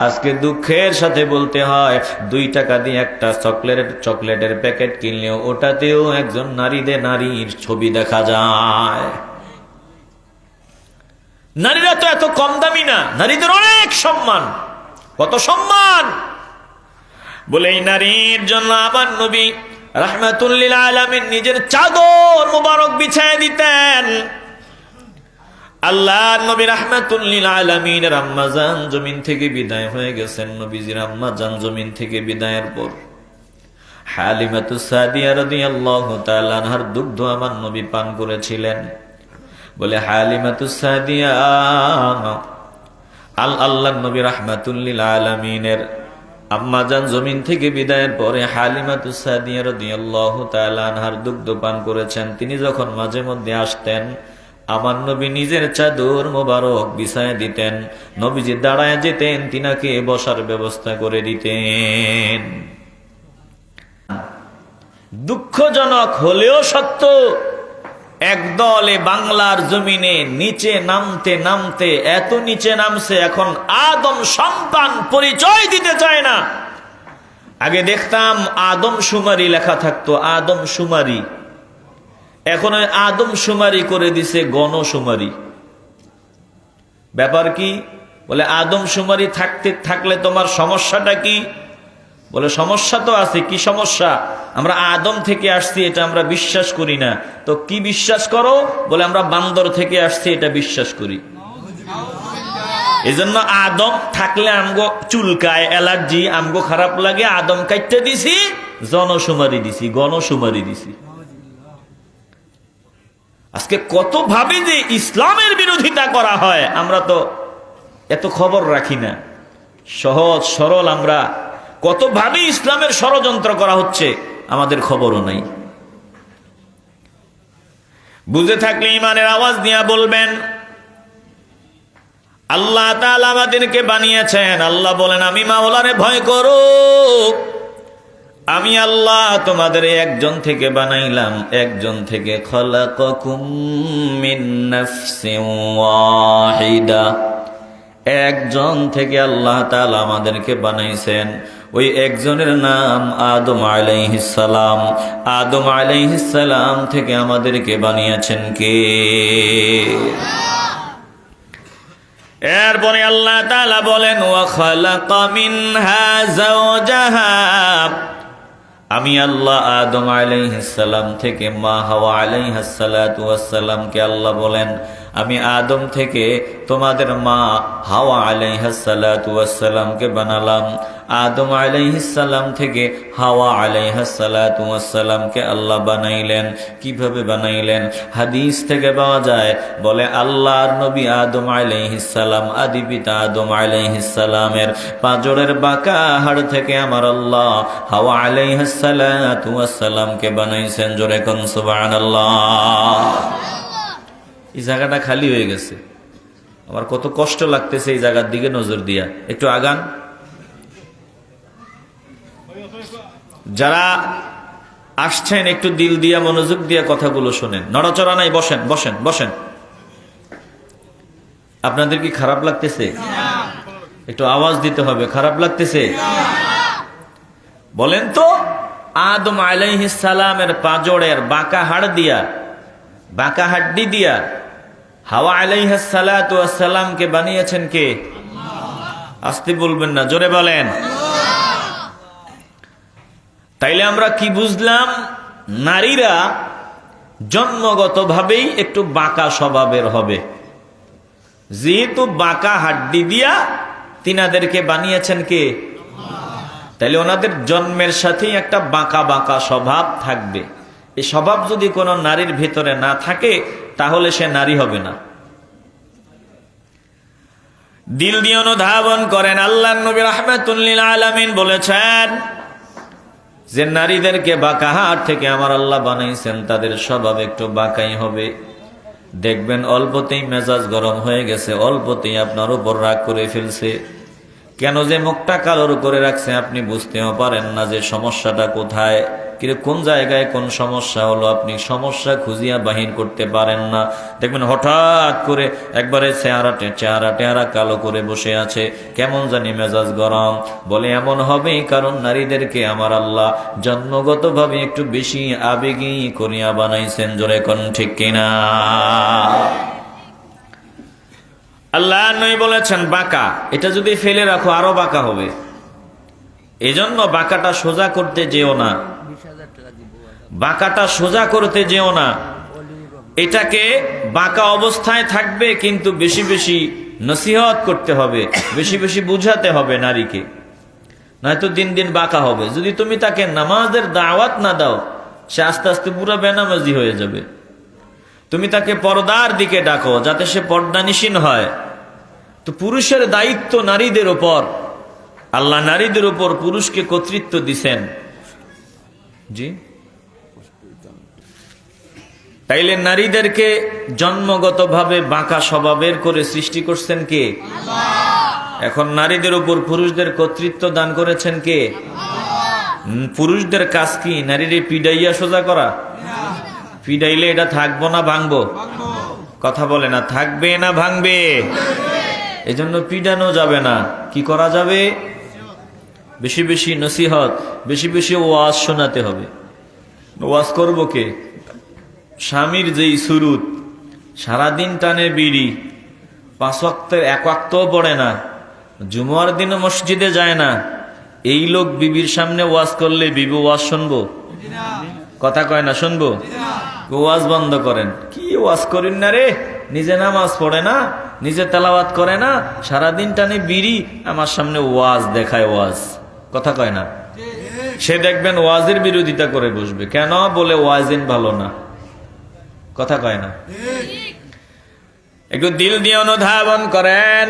আজকে দুঃখের সাথে বলতে হয়, দুই টাকা দিয়ে একটা চকলেট, চকলেটের প্যাকেট কিনলেও ওটাতেও একজন নারীদের নারীর ছবি দেখা যায়। নারীরা তো এত কম দামি না, নারীদের অনেক সম্মান। কত সম্মান! বলে এই নারীর জন্য আবার নবী রাহমাতুল্লিল আলমিন নিজের চাদর মুবারক বিছায় দিতেন। আল্লাহ নবী রাহমাতুল্লিল আম্মাজান জমিন থেকে বিদায় হয়ে গেছেন নবীজির আম্মাজান জমিন থেকে বিদায়ের পর। দুগ্ধ নবী পান করেছিলেন। বলে আল আল্লাহ আলমিনের আম্মাজান জমিন থেকে বিদায়ের পরে হালিমাতু সাদিয়া রাদিয়াল্লাহু দুগ্ধ পান করেছেন। তিনি যখন মাঝে মধ্যে আসতেন আমার নবী নিজের চাদর মোবারক বিছায় দিতেন। নবীজি দাঁড়ায় যেতেন, তিনাকে বসার ব্যবস্থা করে দিতেন। দুঃখজনক হলেও সত্য একদলে বাংলার জমিনে নিচে নামতে নামতে, এত নিচে নামছে, এখন আদম সন্তান পরিচয় দিতে চায় না। আগে দেখতাম আদম সুমারি লেখা থাকতো আদম সুমারি এখন আদম সুমারি করে দিছে গণসুমারি ব্যাপার কি? বলে, আদম সুমারি থাকতে, থাকলে তোমার সমস্যাটা কি? বলে, সমস্যা তো আছে, কি সমস্যা? আমরা আদম থেকে আসছি, এটা আমরা বিশ্বাস করি না। তো কি বিশ্বাস করো? বলে, আমরা বান্দর থেকে আসছি, এটা বিশ্বাস করি। এজন্য আদম থাকলে আমগো চুলকায়, অ্যালার্জি, আমগো খারাপ লাগে, আদম কাটতে দিছি জনসুমারি দিছি গণসুমারি দিছি। আজকে কত ভাবে যে ইসলামের বিরোধিতা করা হয়, আমরা তো এত খবর রাখি না। সহজ, সরল আমরা। কত ভাবে ইসলামের ষড়যন্ত্র করা হচ্ছে, আমাদের খবরও নাই। বুঝে থাকলে ইমানের আওয়াজ দিয়া বলবেন, আল্লাহ আমাদেরকে বানিয়েছেন। আল্লাহ বলেন, আমি মাওলারে ভয় করো আমি আল্লাহ তোমাদের একজন থেকে বানাইলাম। একজন থেকে ওয়াহিদা। একজন থেকে আল্লাহ তাআলা আমাদেরকে বানাইছেন। ওই একজনের নাম আদম আলাইহিসসালাম আদম আলাইহিসসালাম থেকে আমাদেরকে বানিয়েছেন কে? এরপরে আল্লাহ তাআলা বলেন, ওয়া খালাকা মিনহা যাওজাহা। আমি আল্লাহ আদম আলাইহিসসালাম থেকে মা হাওয়া কে আল্লাহ বলেন আমি আদম থেকে তোমাদের মা হাওয়া আলাইহাসালামকে বানালাম। আদম আলাইহিসাল্লাম থেকে হাওয়া আলাইহাসালামকে আল্লাহ বানাইলেন। কীভাবে বানাইলেন? হাদিস থেকে পাওয়া যায়, বলে আল্লাহর নবী আদম আলাইহিসাল্লাম আদি পিতা আদম আলাইহিসাল্লামের পাঁজরের বাঁকা হাড় থেকে আমার আল্লাহ হাওয়া আলাইহাসালামকে বানাইছেন। জোরে কোন সুবহানাল্লাহ। এই জায়গাটা খালি হয়ে গেছে। আমার কত কষ্ট লাগতেছে এই জায়গার দিকে নজর দিয়া। একটু আগান। যারা আসছেন, একটু দিল দিয়া, মনোযোগ দিয়া কথাগুলো শোনেন। নড়াচড়া নাই, বসেন বসেন বসেন। আপনাদের কি খারাপ লাগতেছে? একটু আওয়াজ দিতে হবে। খারাপ লাগতেছে? বলেন তো, আদম আলাইহিস সালামের পাজরের বাঁকা হাড় দিয়া, বাঁকা হাড্ডি দিয়া হাওয়া আলাইহাস সালামকে বানিয়েছেন কে? আসতে বলবেন না, জোরে বলেন। তাইলে আমরা কি বুঝলাম? নারীরা জন্মগতভাবেই একটু বাঁকা স্বভাবের হবে। যেহেতু বাঁকা হাড্ডি দিয়া তিনাদেরকে বানিয়েছেন কে? তাইলে ওনাদের জন্মের সাথেই একটা বাঁকা বাঁকা স্বভাব থাকবে। এই স্বভাব যদি কোনো নারীর ভিতরে না থাকে তাহলে সে নারী হবে না। দিল দিয়ে অনুধাবন করেন আল্লাহ নবী রহমাতুল্লিল আলামিন বলেছেন, যে নারীদেরকে বাঁকা হাট থেকে আমার আল্লাহ বানাইছেন, তাদের স্বভাব একটু বাঁকাই হবে। দেখবেন অল্পতেই মেজাজ গরম হয়ে গেছে, অল্পতেই আপনার উপর রাগ করে ফেলছে। কেন যে মুখটা কালোর করে রাখছে, আপনি বুঝতেও পারেন না যে সমস্যাটা কোথায়। কিন্তু কোন জায়গায় কোন সমস্যা হলো? আপনি সমস্যা খুঁজিয়া বাহির করতে পারেন না। দেখবেন হঠাৎ করে একবারে চেহারা চেহারা টেহারা কালো করে বসে আছে। কেমন জানি মেজাজ গরম। বলে, এমন হবে কারণ নারীদেরকে আমার আল্লাহ জন্মগতভাবে একটু বেশি আবেগী করিয়া বানাইছেন। জোরে কোন ঠিক কিনা? আল্লাহ নই বলেছেন, বাঁকা। এটা যদি ফেলে রাখো, আরও বাঁকা হবে। এজন্য বাঁকাটা সোজা করতে যেও না। বাঁকাটা সোজা করতে যেও না। এটাকে বাঁকা অবস্থায় থাকবে, কিন্তু বেশি বেশি নসিহত করতে হবে, বেশি বেশি বুঝাতে হবে নারীকে। নয়তো দিন দিন বাঁকা হবে। যদি তুমি তাকে নামাজের দাওয়াত না দাও, সে আস্তে আস্তে পুরো বেনামাজি হয়ে যাবে। তুমি তাকে পর্দার দিকে ডাকো, যাতে সে পর্দানিসীন হয়। তো পুরুষের দায়িত্ব নারীদের ওপর। আল্লাহ নারীদের উপর পুরুষকে কর্তৃত্ব দিছেন। জি? তাইলে নারীদেরকে জন্মগতভাবে বাঁকা স্বভাবের করে সৃষ্টি করছেন কে? এখন নারীদের উপর পুরুষদের কর্তৃত্ব দান করেছেন কে? পুরুষদের কাজ কি? নারীরে পিডাইয়া সোজা করা? পিডাইলে এটা থাকব না ভাঙবো? কথা বলে না থাকবে না ভাঙবে। এজন্য পিডানো যাবে না। কি করা যাবে? বেশি বেশি নসিহত বেশি বেশি ওয়াজ শোনাতে হবে। ওয়াজ করব কে? স্বামীর যেই সুরুত, সারাদিন টানে বিড়ি, পাঁচ ওয়াক্তের এক ওয়াক্তও পড়ে না, জুমার দিনও মসজিদে যায় না, এই লোক বিবির সামনে ওয়াজ করলে বিবি ওয়াজ শুনব? কথা কয় না, শুনব? ওয়াজ বন্ধ করেন। কি ওয়াজ করেন না রে? নিজে নামাজ পড়ে না, নিজে তেলাওয়াত করে না, সারাদিন টানে বিড়ি, আমার সামনে ওয়াজ দেখায় ওয়াজ। কথা কয় না? সে দেখবেন ওয়াজের বিরোধিতা করে বসবে। কেন? বলে ওয়াজিন ভালো না। কথা কয় না। একটু দিল দিয়ে অনুধাবন করেন।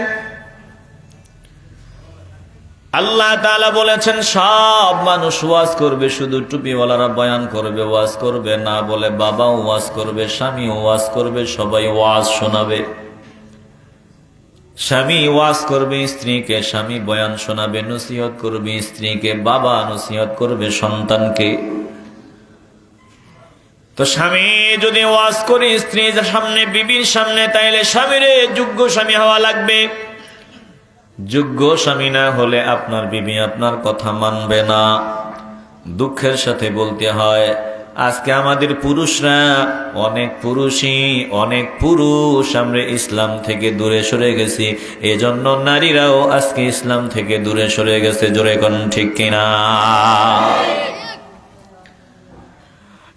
আল্লাহ তাআলা বলেছেন, সব মানুষ ওয়াজ করবে, শুধু টুপিওয়ালারা বয়ান করবে, ওয়াজ করবে না বলে বাবা ওয়াজ করবে স্বামী ওয়াজ করবে, সবাই ওয়াজ শোনাবে। স্বামী ওয়াজ করবে, স্ত্রীকে স্বামী বয়ান শোনাবে, নসিহত করবে, স্ত্রীকে বাবা নসিহত করবে, সন্তানকে। তো স্বামী, যদি ওয়াজ করে স্ত্রীর সামনে, বিবির সামনে, তাইলে স্বামীরে যোগ্য স্বামী হওয়া লাগবে। যোগ্য স্বামী না হলে আপনার বিবি আপনার কথা মানবে না। দুঃখের সাথে বলতে হয়, আজকে আমাদের পুরুষরা অনেক পুরুষই, অনেক পুরুষ, আমরা ইসলাম থেকে দূরে সরে গেছি। এজন্য নারীরাও আজকে ইসলাম থেকে দূরে সরে গেছে, জোরে কোন ঠিক কিনা?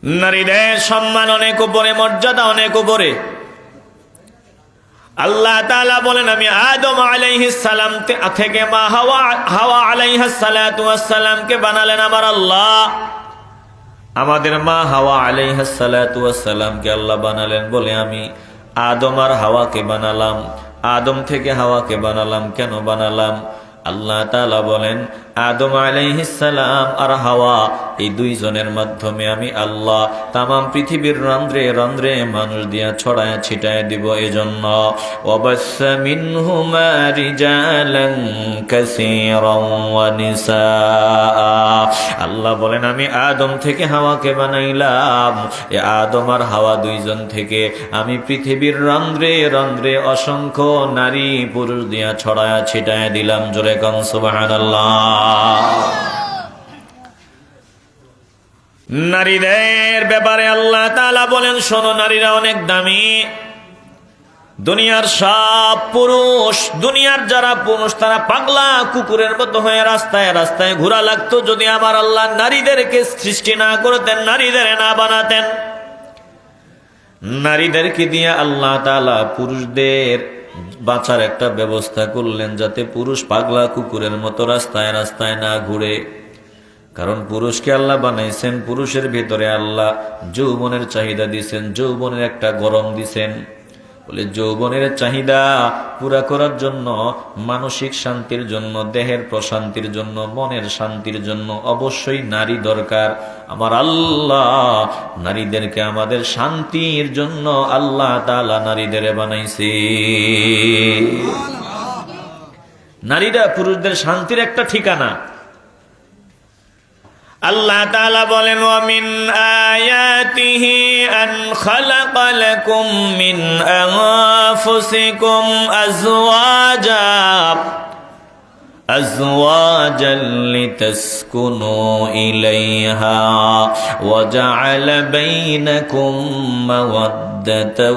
নারীদের সম্মান অনেক উপরে, মর্যাদা অনেক উপরে। আল্লাহ বলেন, আমি আদম সালাম থেকে মা হাওয়া হাওয়া আলাইহিস সালাতু ওয়াস বানালেন আমার আল্লাহ। আমাদের মা হাওয়া সালামকে আল্লাহ বানালেন বলে আমি আদম আর হাওয়াকে বানালাম। আদম থেকে হাওয়াকে বানালাম, কেন বানালাম? আল্লাহ তাআলা বলেন আদম আলাইহিস সালাম আর হাওয়া, এই দুইজনের মাধ্যমে আমি আল্লাহ তামাম পৃথিবীর রন্ধ্রে রন্ধ্রে মানুষ দিয়া ছড়ায় ছিটায় দিব এজন্য। নিসাআ। আল্লাহ বলেন, আমি আদম থেকে হাওয়াকে বানাইলাম। এ আদম আর হাওয়া দুইজন থেকে আমি পৃথিবীর রন্ধ্রে রন্ধ্রে অসংখ্য নারী পুরুষ দিয়া ছড়ায় ছিটায় দিলাম। জোরে কন সুবহানাল্লাহ। নারীদের ব্যাপারে আল্লাহ তালা বলেন, শোনো, নারীরা অনেক দামি। দুনিয়ার সব পুরুষ, দুনিয়ার যারা পুরুষ, তারা পাগলা কুকুরের মতো হয়ে রাস্তায় রাস্তায় ঘোরা লাগতো। যদি আমার আল্লাহ নারীদেরকে সৃষ্টি না করতেন, নারীদের না বানাতেন, নারীদেরকে দিয়ে আল্লাহ তালা পুরুষদের বাঁচার একটা ব্যবস্থা করলেন যাতে পুরুষ পাগলা কুকুরের মতো রাস্তায় রাস্তায় না ঘুরে। কারণ পুরুষকে আল্লাহ বানাইছেন, পুরুষের ভেতরে আল্লাহ যৌবনের চাহিদা দিছেন, যৌবনের একটা গরম দিছেন। বলে, যৌবনের চাহিদা পুরা করার জন্য, মানসিক শান্তির জন্য, দেহের প্রশান্তির জন্য, মনের শান্তির জন্য অবশ্যই নারী দরকার। আমার আল্লাহ নারীদেরকে আমাদের শান্তির জন্য আল্লাহ তালা নারীদের বানাইছে। নারীরা পুরুষদের শান্তির একটা ঠিকানা। আল্লাহ তালা বলেন ওয়া মিন আয়াতিহি আন খালাকা লাকুম মিন আনফুসিকুম আজওয়াজা أزواجا لتسكنوا إليها وجعل بينكم مودة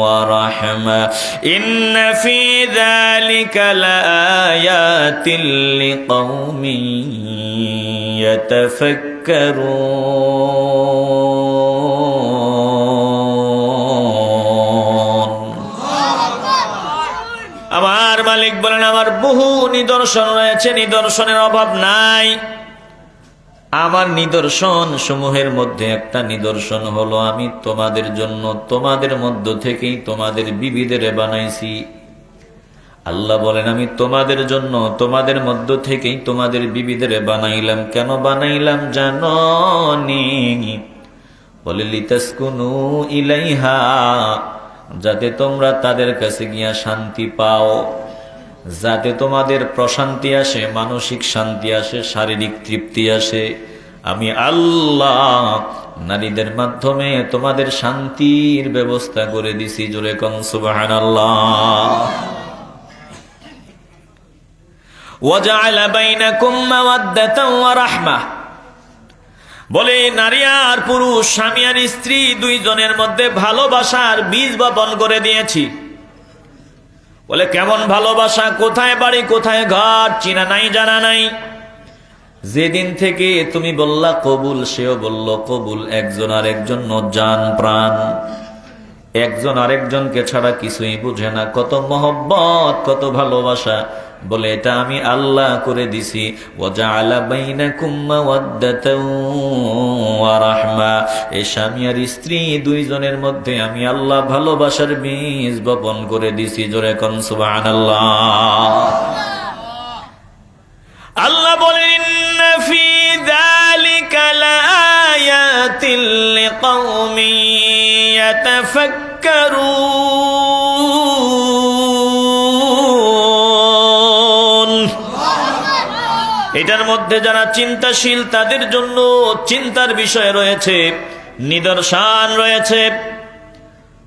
ورحمة. إن في ذلك لآيات لقوم يتفكرون. আমার মালিক বলেন, আমার বহু নিদর্শন রয়েছে, নিদর্শনের অভাব নাই। আমার নিদর্শন সমূহের মধ্যে একটা নিদর্শন হলো, আমি তোমাদের জন্য, তোমাদের মধ্য থেকেই তোমাদের বিবিদের বানাইছি। আল্লাহ বলেন, আমি তোমাদের জন্য, তোমাদের মধ্য থেকেই তোমাদের বিবিদের বানাইলাম। কেন বানাইলাম জানো বলে, লিতাসকুনু ইলাইহা। যাতে তোমরা তাদের কাছে গিয়া শান্তি পাও যাতে তোমাদের প্রশান্তি আসে মানসিক শান্তি আসে শারীরিক তৃপ্তি আসে আমি আল্লাহ নারীদের মাধ্যমে তোমাদের শান্তির ব্যবস্থা করে দিছি জোরে কন সুবাহান আল্লাহ وجعل بينكم مودة ورحمة বলে, নারী আর পুরুষ, স্বামী আর স্ত্রী দুইজনের মধ্যে ভালোবাসার বীজ বপন করে দিয়েছি। বলে, কেমন ভালোবাসা? কোথায় বাড়ি, কোথায় ঘর? চিনা নাই, জানা নাই। যেদিন থেকে তুমি বললা, কবুল সেও বলল, কবুল, একজন আর একজন জান প্রাণ। একজন আরেকজনকে ছাড়া কিছুই বুঝে না। কত মহব্বত, কত ভালোবাসা। বলে, এটা আমি আল্লাহ করে দিছি। আর স্ত্রী দুইজনের মধ্যে আমি আল্লাহ ভালোবাসার বীজ বপন করে দিছি। জোরে কন সুবাহ আল্লাহ বলেন ফি যালিকা এটার মধ্যে যারা চিন্তাশীল, তাদের জন্য চিন্তার বিষয় রয়েছে, নিদর্শন রয়েছে।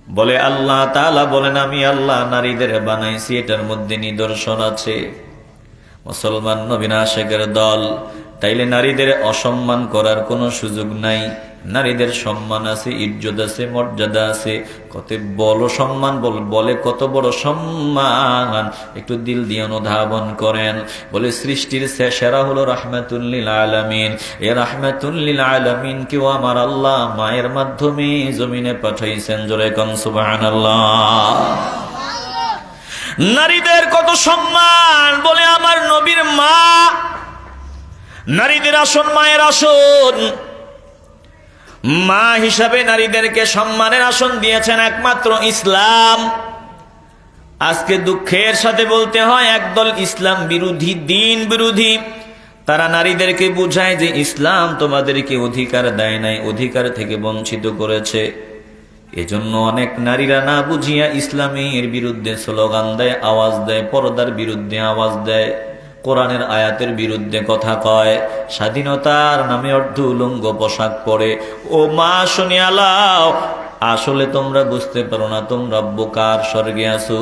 বলে আল্লাহ তালা বলেন, আমি আল্লাহ নারীদের বানাইছি, এটার মধ্যে নিদর্শন আছে। মুসলমান নবীনা শেখের দল, তাইলে নারীদের অসম্মান করার কোনো সুযোগ নাই। নারীদের সম্মান আছে, ইজ্জত আছে, মর্যাদা আছে। কত বড় সম্মান, বল, বলে কত বড় সম্মান। একটু দিল দিয়ে অনুধাবন করেন। বলে সৃষ্টির সেরা হলো রাহমাতুল্লিল আলামিন। এ রাহমাতুল্লিল আলামিন কেউ আমার আল্লাহ মায়ের মাধ্যমে জমিনে পাঠাইছেন জোরে কন, সুবহানাল্লাহ। নারীদের কত সম্মান, বলে আমার নবীর মা। নারীদের আসন মায়ের আসন মা হিসাবে নারীদেরকে সম্মানের আসন দিয়েছেন একমাত্র ইসলাম। আজকে দুঃখের সাথে বলতে হয়, একদল ইসলাম বিরোধী, দিন বিরোধী। তারা নারীদেরকে বুঝায় যে ইসলাম তোমাদেরকে অধিকার দেয় নাই, অধিকার থেকে বঞ্চিত করেছে। এজন্য অনেক নারীরা না বুঝিয়া ইসলামের বিরুদ্ধে স্লোগান দেয়, আওয়াজ দেয়, পর্দার বিরুদ্ধে আওয়াজ দেয়। কোরআনের আয়াতের বিরুদ্ধে কথা কয়, স্বাধীনতার নামে অর্ধ উলঙ্গ পোশাক পরে, ও মা শুনিয়ালাও আসলে তোমরা বুঝতে পারো না, তোমরা বোকার স্বর্গে আসো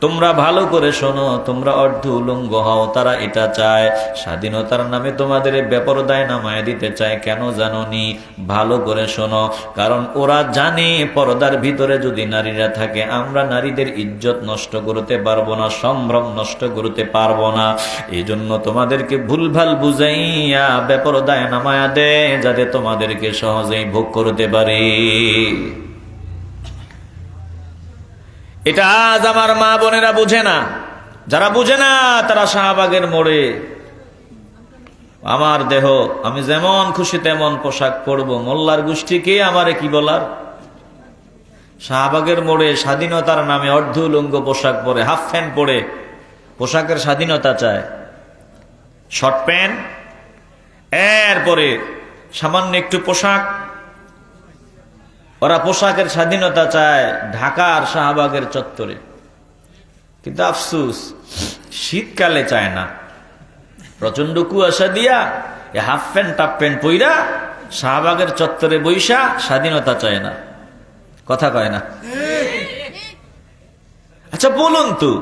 তোমরা ভালো করে শোনো, তোমরা অর্ধ উলঙ্গ হও, তারা এটা চায়। স্বাধীনতার নামে তোমাদের বেপরদায় নামায় দিতে চায়, কেন জানো নি ভালো করে শোনো, কারণ ওরা জানে পর্দার ভিতরে যদি নারীরা থাকে, আমরা নারীদের ইজ্জত নষ্ট করতে পারব না, সম্ভ্রম নষ্ট করতে পারব না। এই জন্য তোমাদেরকে ভুলভাল বুঝাইয়া বেপরদায় নামায়া দে, যাতে তোমাদেরকে সহজেই ভোগ করতে পারে। এটা আজ আমার মা বোনেরা বুঝে না। যারা বুঝে না, তারা শাহবাগের মোড়ে। আমার দেহ, আমি যেমন খুশি তেমন পোশাক পরবো। মোল্লার গোষ্ঠীকে আমারে কি বলার? শাহবাগের মোড়ে স্বাধীনতার নামে অর্ধ উলঙ্গ পোশাক পরে, হাফ প্যান্ট পরে পোশাকের স্বাধীনতা চায়। শর্ট প্যান্ট, এরপরে সামান্য একটু পোশাক ওরা পোশাকের স্বাধীনতা চায় ঢাকার শাহবাগের চত্বরে। কিন্তু আফসুস, শীতকালে চায় না। প্রচণ্ড কুয়াশা দিয়া এ হাফ প্যান্ট টাপ প্যান্ট পইরা শাহবাগের চত্বরে বৈশা স্বাধীনতা চায় না। কথা কয় না? আচ্ছা বলুন তো,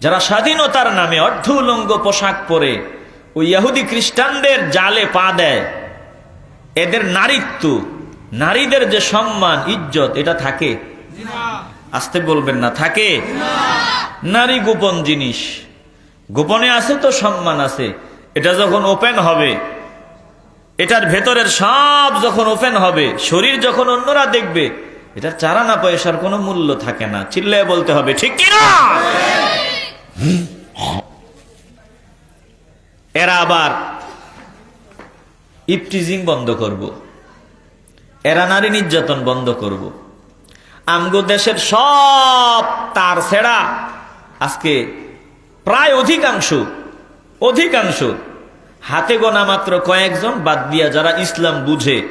যারা স্বাধীনতার নামে অর্ধ উলঙ্গ পোশাক পরে ওই ইহুদি খ্রিস্টানদের জালে পা দেয়, এদের নারীত্ব নারীদের যে সম্মান, ইজ্জত, এটা থাকে? আসতে বলবেন না, থাকে? নারী গোপন জিনিস। গোপনে আছে তো সম্মান আছে। এটা যখন ওপেন হবে, এটার ভেতরের সব যখন ওপেন হবে, শরীর যখন অন্যরা দেখবে, এটার চারানা পয়সার কোনো মূল্য থাকে না। চিল্লায় বলতে হবে, ঠিক কিনা এরা আবার ইপটিজিং বন্ধ করব। এরা নারী নির্যাতন বন্ধ করব। আমগো দেশের সব তার ছেড়া আজকে প্রায় অধিকাংশ অধিকাংশ হাতে গোনা মাত্র কয়েকজন বাদ দিয়া যারা ইসলাম বুঝে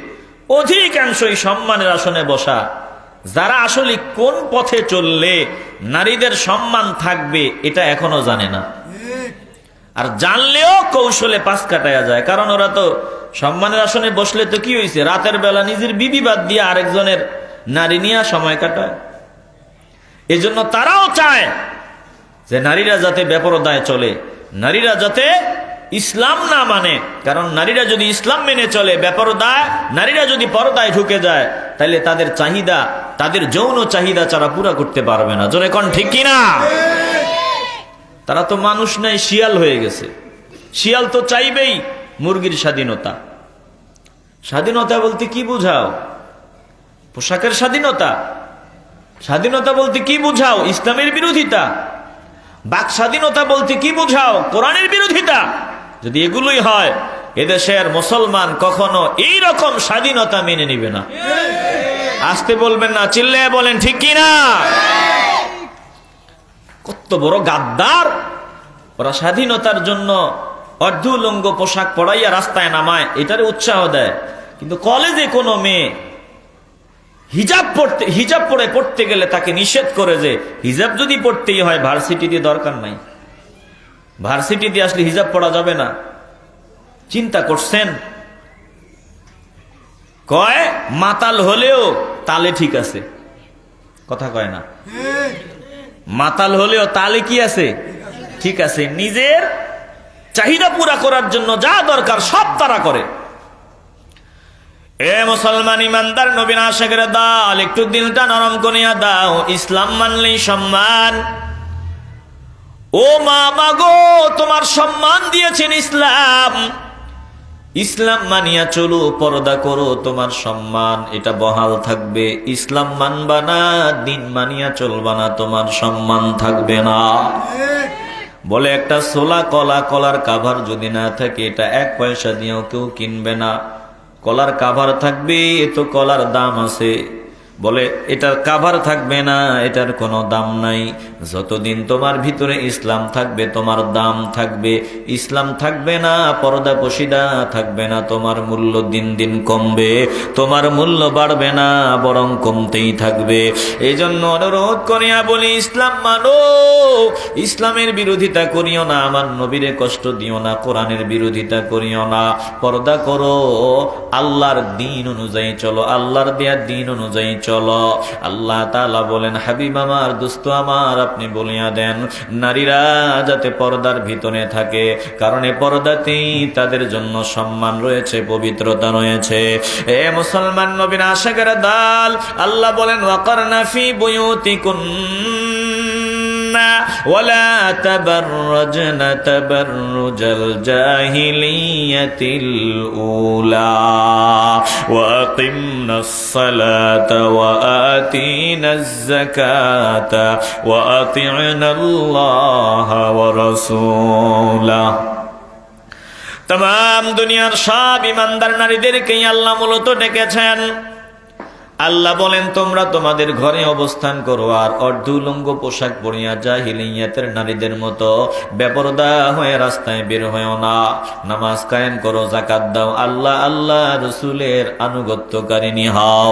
অধিকাংশই সম্মানের আসনে বসা। যারা আসলে কোন পথে চললে নারীদের সম্মান থাকবে এটা এখনও জানে না। আর জানলেও কৌশলে পাশ কাটায়া যায় কারণ ওরা তো সম্মানের আসনে বসলে তো কি হয়েছে রাতের বেলা নিজের বিবি বাদ দিয়ে আরেকজনের নারী নিয়ে সময় কাটায়। এজন্য তারাও চায় যে নারীরা যাতে বেপরদায় চলে নারীরা যাতে ইসলাম না মানে। কারণ নারীরা যদি ইসলাম মেনে চলে বেপরদায় নারীরা যদি পরদায় ঢুকে যায় তাহলে তাদের চাহিদা তাদের যৌন চাহিদা তারা পুরা করতে পারবে না। জোরে কন ঠিক কিনা? তারা তো মানুষ নাই শিয়াল হয়ে গেছে। শিয়াল তো চাইবেই মুরগির স্বাধীনতা। স্বাধীনতা বলতে কি বুঝাও? পোশাকের স্বাধীনতা। স্বাধীনতা বলতে কি বুঝাও? ইসলামের বিরোধিতা। বাক স্বাধীনতা বলতে কি বুঝাও? কোরআনের বিরোধিতা। যদি এগুলোই হয়, এদেশের মুসলমান কখনো এই রকম স্বাধীনতা মেনে নিবে না। আসতে বলবেন না চিল্লে বলেন, ঠিক কি না? কত বড় গাদ্দার। ওরা স্বাধীনতার জন্য অর্ধুলঙ্গ পোশাক পরাইয়া রাস্তায় নামায়, এটারে উৎসাহ দেয়। কিন্তু কলেজে কোনো মেয়ে হিজাব পড়তে, হিজাব পরে পড়তে গেলে তাকে নিষেধ করে যে, হিজাব যদি পড়তেই হয়, ভার্সিটি দিয়ে দরকার নাই। ভার্সিটি দিয়ে আসলে হিজাব পড়া যাবে না। চিন্তা করছেন? কয়, মাতাল হলেও তালে ঠিক আছে। কথা কয় না। মাতাল হলেও তালে কি আছে? ঠিক আছে। নিজের চাহিদা পুরা করার জন্য যা দরকার সব তারা করে। এ মুসলমান ইমানদার নবীন আশেকের দাল, একটু দিলটা নরম করিয়া দাও, ইসলাম মানলেই সম্মান। ও মা মাগো তোমার সম্মান দিয়েছেন ইসলাম। ইসলাম মানিয়া চলো, পর্দা করো, তোমার সম্মান, এটা বহাল থাকবে। ইসলাম মানবা না, দিন মানিয়া চলবা না, তোমার সম্মান থাকবে না। বলে, একটা সোলা কলা, কলার কাভার যদি না থাকে, এটা এক পয়সা দিয়েও কেউ কিনবে না। কলার কাভার থাকবে, এ তো কলার দাম আছে। বলে, এটার কাভার থাকবে না, এটার কোনো দাম নাই। যতদিন তোমার ভিতরে ইসলাম থাকবে, তোমার দাম থাকবে। ইসলাম থাকবে না, পর্দা পশিদা থাকবে না, তোমার মূল্য দিন দিন কমবে। তোমার মূল্য বাড়বে না, বরং কমতেই থাকবে। এই জন্য অনুরোধ করিয়া বলি, ইসলাম মানো। ইসলামের বিরোধিতা করিও না, আমার নবীরে কষ্ট দিও না, কোরআনের বিরোধিতা করিও না। পর্দা করো, আল্লাহর দিন অনুযায়ী চলো, আল্লাহর দেয়ার দিন অনুযায়ী চলো আল্লাহ তালা বলেন, হাবিব আমার, দুস্ত আমার, আপনি বলিয়া দেন, নারীরা যাতে পর্দার ভিতরে থাকে, কারণ এ পর্দাতেই তাদের জন্য সম্মান রয়েছে, পবিত্রতা রয়েছে। এ মুসলমান নবীন আশাকের দাল, আল্লাহ বলেন ওয়াকার নাফি বইতি ولا تبرجن تبرج الجاهلية الأولى وأقمنا الصلاة وآتينا الزكاة وأطعنا الله ورسوله তাম দুনিয়ার সব ইমানদার নারীদেরকেই আল্লাহ মূলত ডেকেছেন আল্লাহ বলেন, তোমরা তোমাদের ঘরে অবস্থান করো আর অর্ধুলঙ্গ পোশাক পরিয়া জাহিলিয়াতের নারীদের মতো বেপরদা হয়ে রাস্তায় বের হয়েও না। নামাজ কায়েম করো জাকাত দাও। আল্লাহ আল্লাহ রসুলের আনুগত্যকারিনী হও।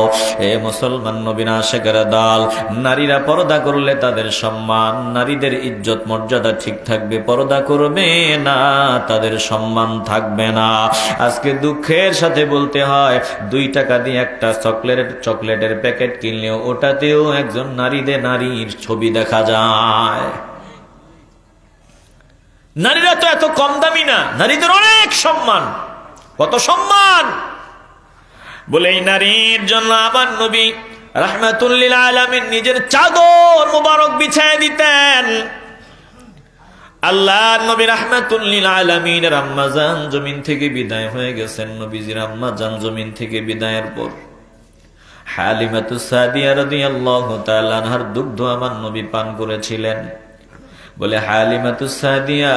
এ মুসলমান নবীন আশেকের দল, নারীরা পর্দা করলে তাদের সম্মান, নারীদের ইজ্জত মর্যাদা ঠিক থাকবে, পর্দা করবে না তাদের সম্মান থাকবে না। আজকে দুঃখের সাথে বলতে হয়, দুই টাকা দিয়ে একটা চকলেট চকলেটের প্যাকেট কিনলেও ওটাতেও একজন নারীদের নারীর ছবি দেখা যায়। নারীরা তো এত কম দামি না, নারীদের অনেক সম্মান। কত সম্মান! বলে এই নারীর জন্য আমার নবী রাহমাতুল্লিল আলমের নিজের চাদর মুবারক বিছায় দিতেন। আল্লাহ নবী রাহমাতুল্লিল আলমিনের আম্মাজান জমিন থেকে বিদায় হয়ে গেছেন। নবীজির আম্মাজান জমিন থেকে বিদায়ের পর হালিমাতু সাদিয়া রাদিয়াল্লাহু তাআলা আনহার দুগ্ধ আমার নবী পান করেছিলেন। বলে, হালিমাতু সাদিয়া,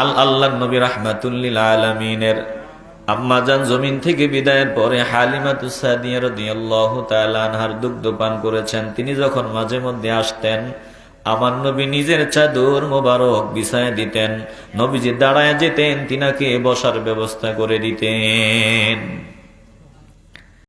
আল আল্লাহ নবী রাহমাতুল্লিল আলামিনের আম্মাজান জমিন থেকে বিদায়ের পরে হালিমাতু সাদিয়া রাদিয়াল্লাহু তাআলা আনহার দুগ্ধ পান করেছেন। তিনি যখন মাঝে মধ্যে আসতেন, আমার নবী নিজের চাদর মোবারক বিছায় দিতেন। নবীজি দাঁড়ায় যেতেন, তিনাকে বসার ব্যবস্থা করে দিতেন।